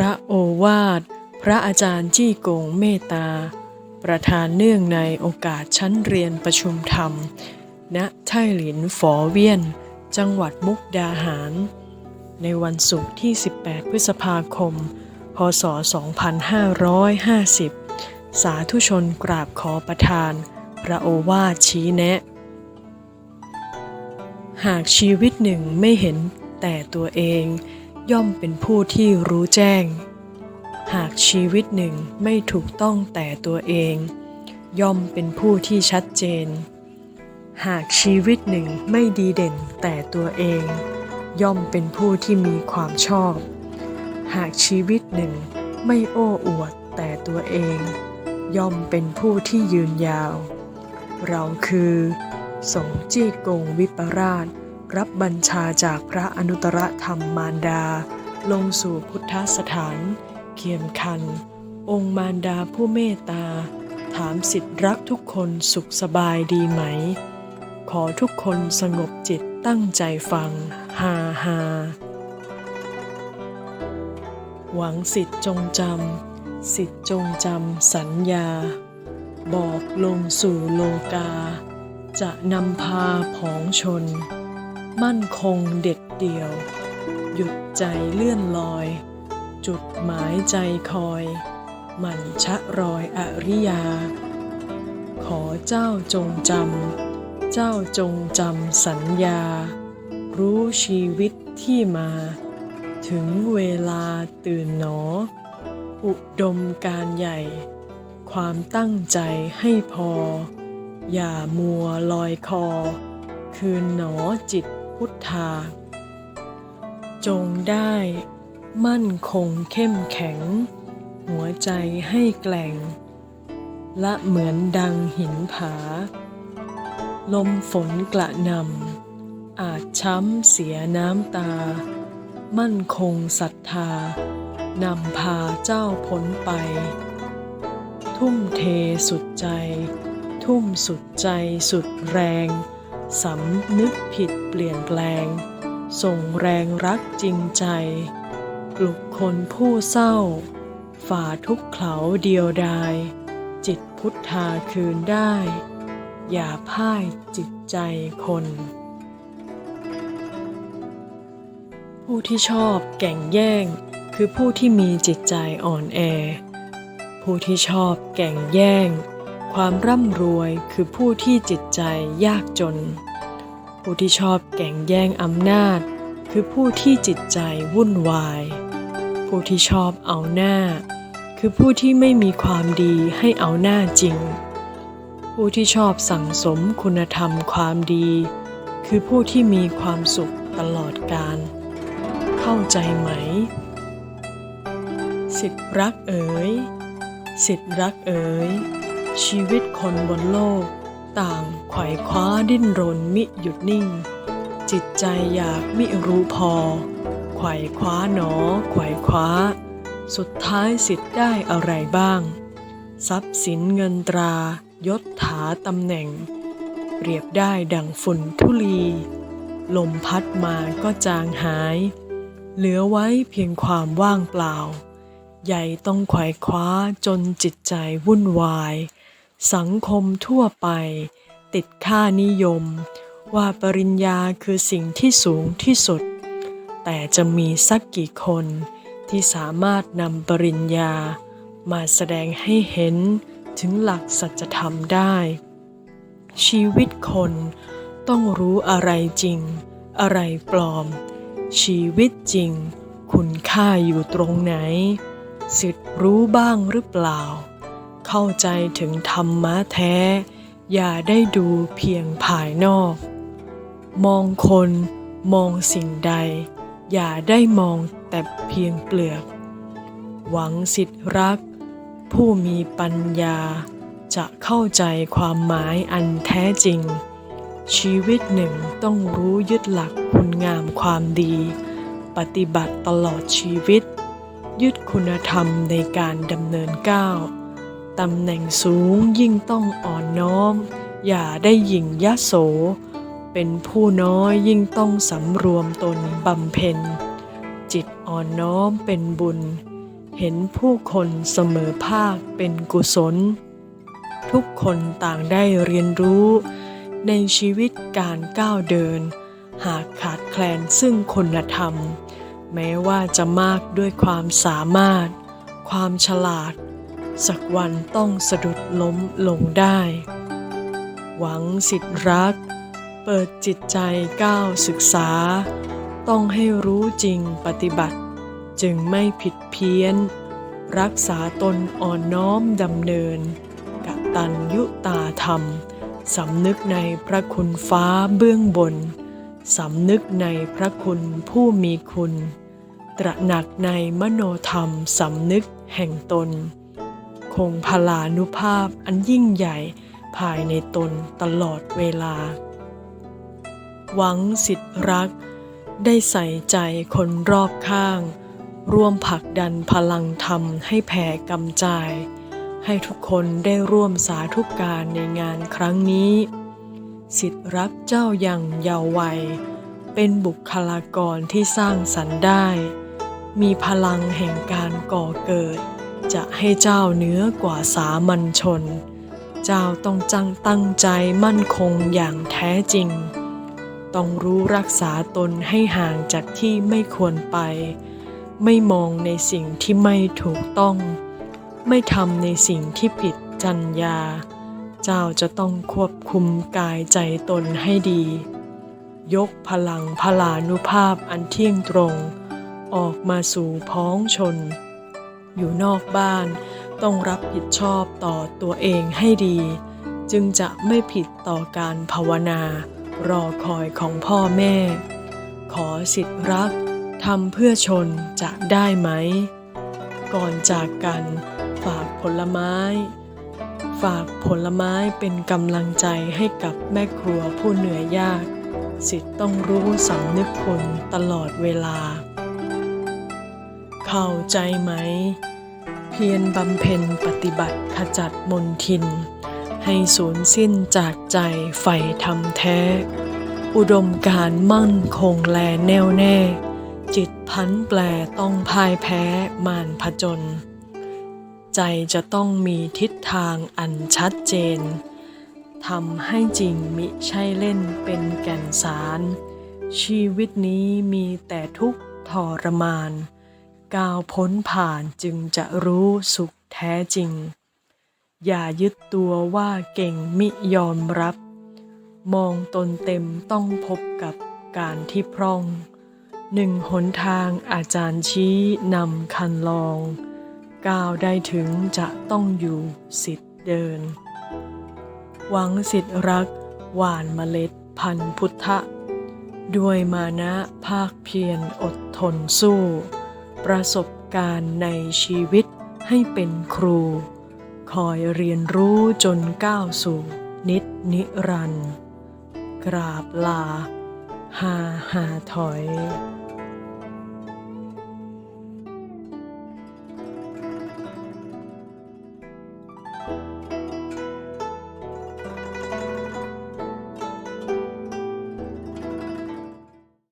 ระโอวาท พระอาจารย์จี้กงเมตตา ประธานเนื่องในโอกาสชั้นเรียนประชุมธรรม ณไทหลินฝอเวียน จังหวัดมุกดาหาร ในวันศุกร์ที่ 18 พฤษภาคม พศ 2550 สาธุชนกราบขอประทาน พระโอวาทชี้แนะ หากชีวิตหนึ่งไม่เห็นแต่ตัวเอง ย่อมเป็นผู้ที่รู้แจ้ง หากชีวิตหนึ่งไม่ถูกต้องแต่ตัวเอง ย่อมเป็นผู้ที่ชัดเจน หากชีวิตหนึ่งไม่ดีเด่นแต่ตัวเอง ย่อมเป็นผู้ที่มีความชอบ หากชีวิตหนึ่งไม่โอ้อวดแต่ตัวเอง ย่อมเป็นผู้ที่ยืนยาว เราคือ สงฆ์จี้กงวิปราช รับบัญชาจากพระอนุตตรธรรมมารดา ลงสู่พุทธสถาน เคียมคัน องค์มารดาผู้เมตตา ถามสิทธิรักทุกคนสุขสบายดีไหม ขอทุกคนสงบจิตตั้งใจฟังฮาฮาหวังสิทธิจงจำ สิทธิจงจำสัญญา บอกลงสู่โลกา จะนำพาผองชน มั่นคงเด็ดเดี่ยว หยุดใจเลื่อนลอย จุดหมายใจคอยหมันชะรอยอริยา ขอเจ้าจงจำ เจ้าจงจำสัญญา รู้ชีวิตที่มา ถึงเวลาตื่นหนอ อุดมการใหญ่ ความตั้งใจให้พอ อย่ามัวลอยคอ คืนหนอจิต พุทธา จงได้มั่นคงเข้มแข็ง หัวใจให้แกล่งและเหมือนดังหินผา ลมฝนกระนำอาจช้ำเสียน้ำตา มั่นคงศรัทธานำพาเจ้าพ้นไป ทุ่มเทสุดใจ ทุ่มสุดใจสุดแรง สำนึกผิดเปลี่ยนแปลง ส่งแรงรักจริงใจ ปลุกคนผู้เศร้า ฝ่าทุกเขาเดียวดาย จิตพุทธาคืนได้ อย่าพ่ายจิตใจคน ผู้ที่ชอบแก่งแย่ง คือผู้ที่มีจิตใจอ่อนแอ ผู้ที่ชอบแก่งแย่ง ความร่ำรวยคือผู้ที่จิตใจยากจน ผู้ที่ชอบแก่งแย่งอำนาจ คือผู้ที่จิตใจวุ่นวาย ผู้ที่ชอบเอาหน้า คือผู้ที่ไม่มีความดีให้เอาหน้าจริง ผู้ที่ชอบสั่งสมคุณธรรมความดี คือผู้ที่มีความสุขตลอดกาลเข้าใจไหม สิทธิรักเอ๋ยสิทธิรักเอ๋ย ชีวิตคนบนโลก ต่างไขว่คว้าดิ้นรนมิหยุดนิ่ง จิตใจอยากมิรู้พอ ไขว่คว้าหนอ ไขว่คว้า สุดท้ายสิทธิ์ได้อะไรบ้าง ทรัพย์สินเงินตรายศถาตำแหน่ง เปรียบได้ดังฝุ่นทุลี ลมพัดมาก็จางหาย เหลือไว้เพียงความว่างเปล่า ใหญ่ต้องไขว่คว้าจนจิตใจวุ่นวาย สังคมทั่วไป ติดค่านิยม ว่าปริญญาคือสิ่งที่สูงที่สุด แต่จะมีสักกี่คนที่สามารถนำปริญญา มาแสดงให้เห็นถึงหลักสัจธรรมได้ ชีวิตคนต้องรู้อะไรจริง อะไรปลอม ชีวิตจริง คุณค่าอยู่ตรงไหน สิทธิ์รู้บ้างหรือเปล่า เข้าใจถึงธรรมะแท้ อย่าได้ดูเพียงภายนอก มองคนมองสิ่งใด อย่าได้มองแต่เพียงเปลือก หวังสิทธิรัก ผู้มีปัญญา จะเข้าใจความหมายอันแท้จริง ชีวิตหนึ่งต้องรู้ยึดหลักคุณงามความดี ปฏิบัติตลอดชีวิต ยึดคุณธรรมในการดำเนินก้าว ตำแหน่งสูงยิ่งต้องอ่อนน้อม อย่าได้หยิ่งยะโส เป็นผู้น้อยยิ่งต้องสำรวมตนบำเพ็ญ จิตอ่อนน้อมเป็นบุญ เห็นผู้คนเสมอภาคเป็นกุศล ทุกคนต่างได้เรียนรู้ ในชีวิตการก้าวเดิน หากขาดแคลนซึ่งคุณธรรม แม้ว่าจะมากด้วยความสามารถ ความฉลาด สักวันต้องสะดุดล้มลงได้ หวังสิทธิรัก เปิดจิตใจก้าวศึกษา ต้องให้รู้จริงปฏิบัติ จึงไม่ผิดเพี้ยน รักษาตนอ่อนน้อมดำเนินกตัญยุตาธรรม สำนึกในพระคุณฟ้าเบื้องบน สำนึกในพระคุณผู้มีคุณ ตระหนักในมโนธรรมสำนึกแห่งตน คงพลานุภาพอันยิ่งใหญ่ภายในตนตลอดเวลา หวังสิทธิรัก ได้ใส่ใจคนรอบข้าง ร่วมผลักดันพลังธรรมให้แผ่กำจาย ให้ทุกคนได้ร่วมสาธุกการในงานครั้งนี้ สิทธิรักเจ้ายังเยาว์วัย เป็นบุคลากรที่สร้างสรรค์ได้ มีพลังแห่งการก่อเกิด จะให้เจ้าเหนือกว่าสามัญชน เจ้าต้องจังตั้งใจมั่นคงอย่างแท้จริง ต้องรู้รักษาตนให้ห่างจากที่ไม่ควรไป ไม่มองในสิ่งที่ไม่ถูกต้อง ไม่ทำในสิ่งที่ผิดจรรยาเจ้าจะต้องควบคุมกายใจตนให้ดี ยกพลังพลานุภาพอันเที่ยงตรง ออกมาสู่พ้องชน อยู่นอกบ้าน ต้องรับผิดชอบต่อตัวเองให้ดี จึงจะไม่ผิดต่อการภาวนารอคอยของพ่อแม่ ขอสิทธิรักทำเพื่อชนจะได้ไหม ก่อนจากกัน ฝากผลไม้ ฝากผลไม้เป็นกำลังใจให้กับแม่ครัวผู้เหนื่อยยาก สิทธิ์ต้องรู้สำนึกคุณตลอดเวลา เข้าใจไหม เพียรบำเพ็ญปฏิบัติขจัดมนทิน ให้สูญสิ้นจากใจใฝ่ธรรมแท้ อุดมการมั่นคงแลแน่วแน่ จิตพันแปรต้องพ่ายแพ้มารผจญใจจะต้องมีทิศทางอันชัดเจนทำให้จริงมิใช่เล่นเป็นแก่นสาร ชีวิตนี้มีแต่ทุกข์ทรมาน ก้าวพ้นผ่านจึงจะรู้สุขแท้จริง อย่ายึดตัวว่าเก่งมิยอมรับ มองตนเต็มต้องพบกับการที่พร่อง หนึ่งหนทางอาจารย์ชี้นำคันลอง ก้าวได้ถึงจะต้องอยู่สิทธิ์เดิน หวังสิทธิ์รัก หวานเมล็ดพันธุ์พุทธะ ด้วยมานะภาคเพียรอดทนสู้ ประสบการณ์ในชีวิตให้เป็นครู คอยเรียนรู้จนก้าวสู่นิจนิรันดร์กราบลา หาหาถอย